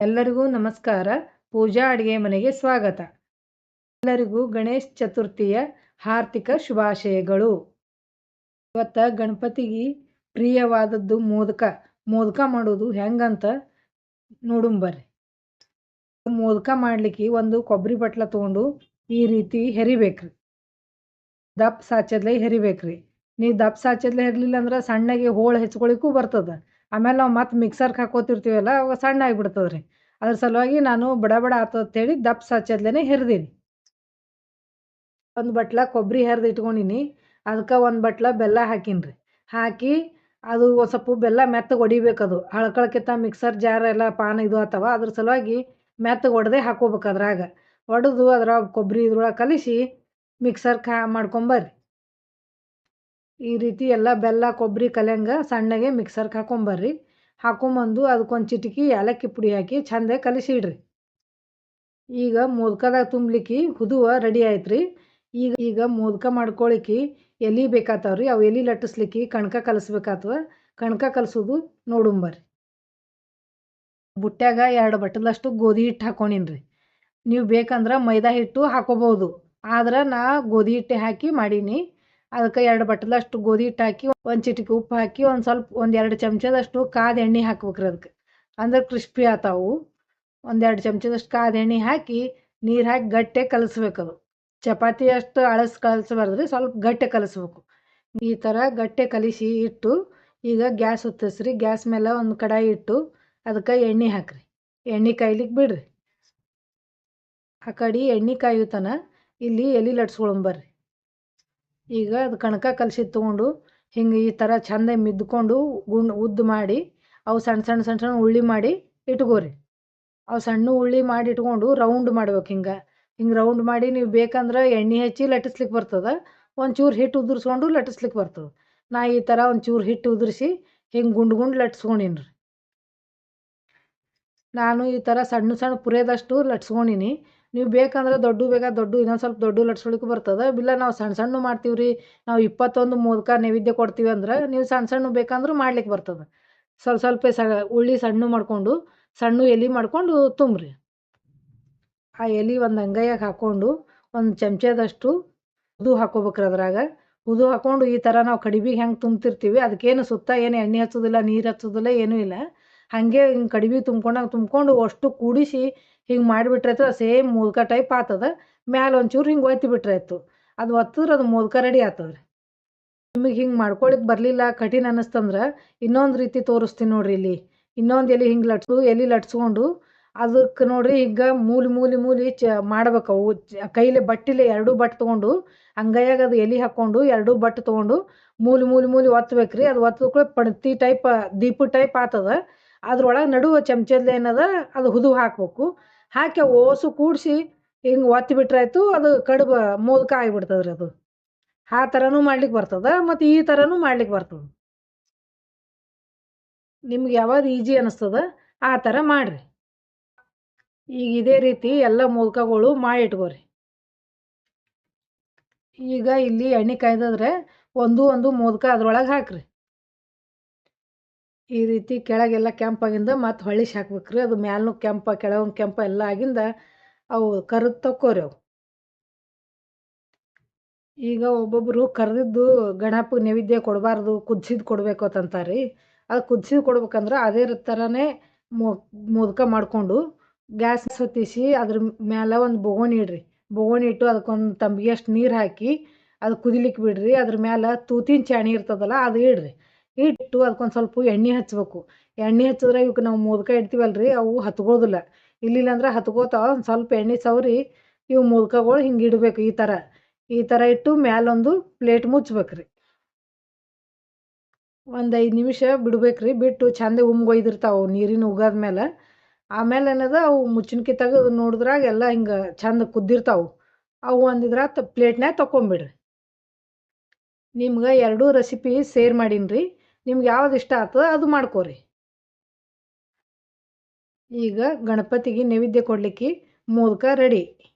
ಎಲ್ಲರಿಗೂ ನಮಸ್ಕಾರ. ಪೂಜಾ ಅಡುಗೆ ಮನೆಗೆ ಸ್ವಾಗತ. ಎಲ್ಲರಿಗೂ ಗಣೇಶ ಚತುರ್ಥಿಯ ಹಾರ್ದಿಕ ಶುಭಾಶಯಗಳು. ಇವತ್ತ ಗಣಪತಿಗೆ ಪ್ರಿಯವಾದದ್ದು ಮೋದಕ. ಮೋದಕ ಮಾಡೋದು ಹೆಂಗಂತ ನೋಡುಂಬರ್ರಿ ಮೋದಕ ಮಾಡ್ಲಿಕ್ಕೆ ಒಂದು ಕೊಬ್ಬರಿ ಬಟ್ಲ ತಗೊಂಡು ಈ ರೀತಿ ಹೆರಿಬೇಕ್ರಿ. ದಪ್ಪ ಸಾಚದ್ಲೆ ಹೆರಿಬೇಕ್ರಿ. ನೀವು ದಪ್ಪ ಸಾಚದ್ಲೆ ಹೆರಲಿಲ್ಲ ಅಂದ್ರೆ ಸಣ್ಣಗೆ ಹೋಳು ಹೆಚ್ಕೊಳಿಕ್ಕೂ ಬರ್ತದೆ. ಆಮೇಲೆ ನಾವು ಮತ್ತೆ ಮಿಕ್ಸರ್ಗೆ ಹಾಕೋತಿರ್ತೀವಲ್ಲ ಅವಾಗ ಸಣ್ಣ ಆಗಿಬಿಡ್ತದೆ ರೀ ಅದ್ರ ಸಲುವಾಗಿ ನಾನು ಬಡ ಬಡ ಅಂತೇಳಿ ದಪ್ಪ ಸಾಚದ್ಲೇ ಹೆರ್ದೀನಿ. ಒಂದು ಬಟ್ಲ ಕೊಬ್ಬರಿ ಹೆರ್ದು ಇಟ್ಕೊಂಡಿನಿ ಅದಕ್ಕೆ ಒಂದು ಬಟ್ಲ ಬೆಲ್ಲ ಹಾಕೀನಿ ರೀ ಹಾಕಿ ಅದು ಒಂದು ಸ್ವಲ್ಪ ಬೆಲ್ಲ ಮೆತ್ತಗೆ ಹೊಡಿಬೇಕು ಅದು. ಹಳ್ಕೊಳಕ್ಕಿಂತ ಮಿಕ್ಸರ್ ಜಾರ್ ಎಲ್ಲ ಪಾನ ಇದು ಆತವ, ಅದ್ರ ಸಲುವಾಗಿ ಮೆತ್ತಗೆ ಒಡೆದೇ ಹಾಕೋಬೇಕು ಅದ್ರಾಗ. ಒಡೆದು ಅದ್ರಾಗ ಕೊಬ್ಬರಿ ಇದ್ರೊಳಗೆ ಕಲಿಸಿ ಮಿಕ್ಸರ್ ಕಾ ಮಾಡ್ಕೊಂಬರ್ರಿ ಈ ರೀತಿ ಎಲ್ಲ ಬೆಲ್ಲ ಕೊಬ್ಬರಿ ಕಲಿಯಂಗೆ ಸಣ್ಣಗೆ ಮಿಕ್ಸರ್ಗೆ ಹಾಕೊಂಬರ್ರಿ. ಹಾಕೊಂಬಂದು ಅದಕ್ಕೊಂದು ಚಿಟಿಕಿ, ಏಲಕ್ಕಿ ಪುಡಿ ಹಾಕಿ ಚಂದ ಕಲಿಸಿ ಇಡ್ರಿ ಈಗ ಮೋದಕದಾಗ ತುಂಬಲಿಕ್ಕೆ ಹುದುವ ರೆಡಿ ಆಯ್ತು ರೀ ಈಗ ಈಗ ಮೋದಕ ಮಾಡ್ಕೊಳಿಕ್ಕೆ ಎಲೆ ಬೇಕಾತಾವ ರೀ ಅವು ಎಲೆ ಲಟ್ಟಿಸ್ಲಿಕ್ಕೆ ಕಣಕ ಕಲಿಸ್ಬೇಕಾತವ. ಕಣಕ ಕಲಿಸೋದು ನೋಡುಂಬರ್ರಿ. ಬುಟ್ಟ್ಯಾಗ ಎರಡು ಬಟ್ಟಲಷ್ಟು ಗೋಧಿ ಹಿಟ್ಟು ಹಾಕೊಂಡಿನಿ ರೀ ನೀವು ಬೇಕಂದ್ರೆ ಮೈದಾ ಹಿಟ್ಟು ಹಾಕೋಬೋದು ಆದ್ರೆ ನಾ ಗೋಧಿ ಹಿಟ್ಟೆ ಹಾಕಿ ಮಾಡೀನಿ. ಅದಕ್ಕೆ ಎರಡು ಬಟ್ಟಲಷ್ಟು ಗೋಧಿ ಹಿಟ್ಟು ಹಾಕಿ, ಒಂದು ಚಿಟಿಕೆ ಉಪ್ಪು ಹಾಕಿ, ಒಂದು ಸ್ವಲ್ಪ ಒಂದೆರಡು ಚಮಚದಷ್ಟು ಕಾದ ಎಣ್ಣೆ ಹಾಕ್ಬೇಕ್ರಿ ಅದಕ್ಕೆ. ಅಂದ್ರೆ ಕ್ರಿಸ್ಪಿ ಆತಾವು. ಒಂದೆರಡು ಚಮಚದಷ್ಟು ಕಾದ ಎಣ್ಣೆ ಹಾಕಿ, ನೀರು ಹಾಕಿ ಗಟ್ಟೆ ಅದು. ಚಪಾತಿ ಅಷ್ಟು ಅಳಸ್ ಕಲಸಬಾರ್ದ್ರಿ, ಸ್ವಲ್ಪ ಗಟ್ಟೆ ಕಲಸ್ಬೇಕು. ಈ ಥರ ಗಟ್ಟೆ ಕಲಿಸಿ ಇಟ್ಟು, ಈಗ ಗ್ಯಾಸ್ ಹೊತ್ತಿಸ್ರಿ ಗ್ಯಾಸ್ ಮೇಲೆ ಒಂದು ಕಡಾಯಿ ಇಟ್ಟು, ಅದಕ್ಕೆ ಎಣ್ಣೆ ಹಾಕ್ರಿ. ಎಣ್ಣೆ ಕಾಯ್ಲಿಕ್ಕೆ ಬಿಡ್ರಿ. ಆ ಕಡೆ ಎಣ್ಣೆ ಕಾಯುತನ ಇಲ್ಲಿ ಎಲೆ ಲಟ್ಸ್ಕೊಳಂಬರ್ರಿ. ಈಗ ಅದು ಕಣಕ ಕಲಸಿ ತೊಗೊಂಡು ಹಿಂಗೆ ಈ ಥರ ಚಂದ ಮಿದ್ಕೊಂಡು ಗುಂಡು ಉದ್ದು ಮಾಡಿ ಅವು ಸಣ್ಣ ಸಣ್ಣ ಸಣ್ಣ ಸಣ್ಣ ಉಳ್ಳಿ ಮಾಡಿ ಇಟ್ಕೋರಿ. ಅವು ಸಣ್ಣ ಉಳ್ಳಿ ಮಾಡಿ ಇಟ್ಕೊಂಡು ರೌಂಡ್ ಮಾಡ್ಬೇಕು ಹಿಂಗೆ. ಹಿಂಗೆ ರೌಂಡ್ ಮಾಡಿ ನೀವು ಬೇಕಂದ್ರೆ ಎಣ್ಣೆ ಹಚ್ಚಿ ಲಟ್ಟಿಸ್ಲಿಕ್ಕೆ ಬರ್ತದೆ. ಒಂಚೂರು ಹಿಟ್ಟು ಉದುರ್ಸ್ಕೊಂಡು ಲಟ್ಟಿಸ್ಲಿಕ್ಕೆ ಬರ್ತದೆ. ನಾ ಈ ಥರ ಒಂಚೂರು ಹಿಟ್ಟು ಉದುರಿಸಿ ಹಿಂಗೆ ಗುಂಡು ಗುಂಡು ಲಟ್ಸ್ಕೊಂಡಿನಿ ನಾನು ಈ ಥರ ಸಣ್ಣ ಸಣ್ಣ ಪುರಿಯದಷ್ಟು ಲಟ್ಸ್ಕೊಂಡಿನಿ ನೀವು ಬೇಕಂದ್ರೆ ದೊಡ್ಡ ಬೇಗ ದೊಡ್ಡ, ಇನ್ನೊಂದು ಸ್ವಲ್ಪ ದೊಡ್ಡ ಲಟ್ಸ್ಕೊಳಿಕ್ಕೆ ಬರ್ತದೆ. ಇಲ್ಲ ನಾವು ಸಣ್ಣ ಸಣ್ಣ ಮಾಡ್ತೀವಿ ರೀ ನಾವು ಇಪ್ಪತ್ತೊಂದು ಮೋದಕ ನೈವೇದ್ಯ ಕೊಡ್ತೀವಿ ಅಂದ್ರೆ ನೀವು ಸಣ್ಣ ಸಣ್ಣ ಬೇಕಂದ್ರೂ ಮಾಡ್ಲಿಕ್ಕೆ ಬರ್ತದೆ. ಸ್ವಲ್ಪ ಸ್ವಲ್ಪ ಸ, ಉಳ್ಳಿ ಸಣ್ಣ ಮಾಡಿಕೊಂಡು, ಸಣ್ಣ ಎಲೆ ಮಾಡ್ಕೊಂಡು ತುಂಬ್ರಿ. ಆ ಎಲೆ ಒಂದು ಅಂಗೈಯಾಗ ಹಾಕ್ಕೊಂಡು ಒಂದು ಚಮಚದಷ್ಟು ಉದು ಹಾಕೋಬೇಕ್ರಿ ಅದ್ರಾಗ. ಉದು ಹಾಕ್ಕೊಂಡು ಈ ಥರ ನಾವು ಕಡಿಬಿಗೆ ಹೆಂಗೆ ತುಂಬ್ತಿರ್ತೀವಿ ಅದಕ್ಕೇನು ಸುತ್ತ ಏನು ಎಣ್ಣೆ ಹಚ್ಚೋದಿಲ್ಲ, ನೀರು ಹಚ್ಚೋದಿಲ್ಲ, ಏನೂ ಇಲ್ಲ. ಹಾಗೆ ಹಿಂಗೆ ಕಡಿಬಿ ತುಂಬ್ಕೊಂಡಾಗ ತುಂಬ್ಕೊಂಡು ಅಷ್ಟು ಕೂಡಿಸಿ ಹಿಂಗೆ ಮಾಡಿಬಿಟ್ರೆ ಸೇಮ್ ಮೋದಕ ಟೈಪ್ ಆತದ. ಮ್ಯಾಲ ಒಂಚೂರು ಹಿಂಗೆ ಒತ್ತಿ ಬಿಟ್ರೆ ಆಯ್ತು ಅದು ಒತ್ತಿದ್ರೆ ಅದು ಮೋದಕ ರೆಡಿ ಆತದ ರೀ ನಿಮಗೆ ಹಿಂಗೆ ಮಾಡ್ಕೊಳ್ಳಿಕ್ಕೆ ಬರಲಿಲ್ಲ. ಕಠಿಣ ಅನ್ನಿಸ್ತಂದ್ರೆ ಇನ್ನೊಂದು ರೀತಿ ತೋರಿಸ್ತೀನಿ ನೋಡ್ರಿ ಇಲ್ಲಿ. ಇನ್ನೊಂದು ಎಲೆ ಹಿಂಗೆ ಲಟ್ಸು ಎಲೆ ಲಟ್ಸ್ಕೊಂಡು ಅದಕ್ಕೆ ನೋಡ್ರಿ ಈಗ ಮೂಲಿ ಮೂಲಿ ಮೂಲಿ ಚ ಮಾಡ್ಬೇಕು ಅವು. ಕೈಲಿ ಬಟ್ಟಿಲೆ ಎರಡೂ ಬಟ್ ತೊಗೊಂಡು, ಅಂಗೈಯಾಗ ಅದು ಎಲೆ ಹಾಕ್ಕೊಂಡು ಎರಡೂ ಬಟ್ ತೊಗೊಂಡು ಮೂಲಿ ಮೂಲಿ ಮೂಲಿ ಒತ್ತಬೇಕು ರೀ ಅದು ಒತ್ತದ ಪಣತಿ ಟೈಪ್, ದೀಪ ಟೈಪ್ ಆತದ. ಅದ್ರೊಳಗೆ ನಡುವ ಚಮಚದ್ಲೆ ಏನದ ಅದು ಹುದು ಹಾಕ್ಬೇಕು. ಹಾಕಿ ಓಸು ಕೂಡಿಸಿ ಹಿಂಗೆ ಒತ್ತಿ ಬಿಟ್ರಾಯ್ತು ಅದು ಕಡುಬು ಮೋದಕ ಆಗಿಬಿಡ್ತದೆ ರೀ ಅದು. ಆ ಥರನೂ ಮಾಡ್ಲಿಕ್ಕೆ ಬರ್ತದೆ, ಮತ್ತು ಈ ಥರನೂ ಮಾಡ್ಲಿಕ್ಕೆ ಬರ್ತದೆ. ನಿಮ್ಗೆ ಯಾವಾಗ ಈಜಿ ಅನ್ನಿಸ್ತದೆ ಆ ಥರ ಮಾಡಿರಿ. ಈಗ ಇದೇ ರೀತಿ ಎಲ್ಲ ಮೋದಕಗಳು ಮಾಡಿ ಇಟ್ಕೋರಿ. ಈಗ ಇಲ್ಲಿ ಎಣ್ಣೆ ಕಾಯ್ದದ್ರೆ ಒಂದು ಒಂದು ಮೋದಕ ಅದ್ರೊಳಗೆ ಹಾಕ್ರಿ. ಈ ರೀತಿ ಕೆಳಗೆಲ್ಲ ಕೆಂಪಾಗಿಂದ ಮತ್ತು ಹೊಳ್ಳಿ ಹಾಕ್ಬೇಕು ರೀ ಅದು ಮ್ಯಾಲೂ ಕೆಂಪ, ಕೆಳಗೊಂದು ಕೆಂಪ ಎಲ್ಲ ಆಗಿಂದ ಅವು ಕರೆದು ತಕ್ಕೋರಿ ಅವು. ಈಗ ಒಬ್ಬೊಬ್ಬರು ಕರೆದಿದ್ದು ಗಣಪ ನೈವೇದ್ಯ ಕೊಡಬಾರ್ದು ಕುದಿಸಿದ್ದು ಕೊಡಬೇಕು ಅಂತಂತಾರೆ ರೀ ಅದು ಕುದಿಸಿದ್ದು ಕೊಡ್ಬೇಕಂದ್ರೆ ಅದೇ ಥರನೇ ಮೋದಕ ಮಾಡಿಕೊಂಡು ಗ್ಯಾಸ್ ಹೊತ್ತಿಸಿ ಅದ್ರ ಮೇಲೆ ಒಂದು ಬೊಗೋಣಿ ಇಡ್ರಿ. ಬೊಗೋಣಿ ಇಟ್ಟು ಅದಕ್ಕೊಂದು ತಂಬಿಗೆ ಅಷ್ಟು ನೀರು ಹಾಕಿ ಅದು ಕುದಿಲಿಕ್ಕೆ ಬಿಡ್ರಿ. ಅದ್ರ ಮ್ಯಾಲೆ ತೂತಿನ ಚಾಣಿ ಇರ್ತದಲ್ಲ ಅದು ಇಡ್ರಿ. ಇಟ್ಟು ಅದಕ್ಕೊಂದು ಸ್ವಲ್ಪ ಎಣ್ಣೆ ಹಚ್ಚಬೇಕು ಎಣ್ಣೆ ಹಚ್ಚಿದ್ರೆ ಇವಕ್ಕೆ ನಾವು ಮೋದಕ ಇಡ್ತೀವಲ್ಲ ರೀ ಅವು ಹತ್ಕೋದಿಲ್ಲ ಇಲ್ಲಿಲ್ಲ ಅಂದ್ರೆ ಹತ್ಕೋತಾವ ಒಂದು ಸ್ವಲ್ಪ ಎಣ್ಣೆ ಸವರಿ ಇವು ಮೋದಕಗಳು ಹಿಂಗೆ ಇಡಬೇಕು ಈ ಥರ ಈ ಥರ ಇಟ್ಟು ಮ್ಯಾಲೊಂದು ಪ್ಲೇಟ್ ಮುಚ್ಬೇಕು ರೀ ಒಂದು ಐದು ನಿಮಿಷ ಬಿಡ್ಬೇಕು ರೀ ಬಿಟ್ಟು ಚಂದ ಉಮ್ಗೊಯ್ದಿರ್ತಾವೆ ನೀರಿನ ಉಗಾದ ಮೇಲೆ ಆಮೇಲೆ ಏನದ, ಅವು ಮುಚ್ಚಿನ್ಕಿ ತೆಗೆದು ನೋಡಿದ್ರಾಗ ಎಲ್ಲ ಹಿಂಗೆ ಚಂದ ಕುದ್ದಿರ್ತಾವೆ. ಅವು ಒಂದಿದ್ರ ಪ್ಲೇಟ್ನ್ಯಾಗ ತಗೊಂಬಿಡ್ರಿ ನಿಮ್ಗೆ ಎರಡೂ ರೆಸಿಪಿ ಸೇರ್ ಮಾಡೀನಿ ರೀ ನಿಮ್ಗೆ ಯಾವ್ದು ಇಷ್ಟ ಆಗ್ತದೆ ಅದು ಮಾಡ್ಕೋರಿ. ಈಗ ಗಣಪತಿಗೆ ನೈವೇದ್ಯ ಕೊಡಲಿಕ್ಕೆ ಮೋದಕ ರೆಡಿ.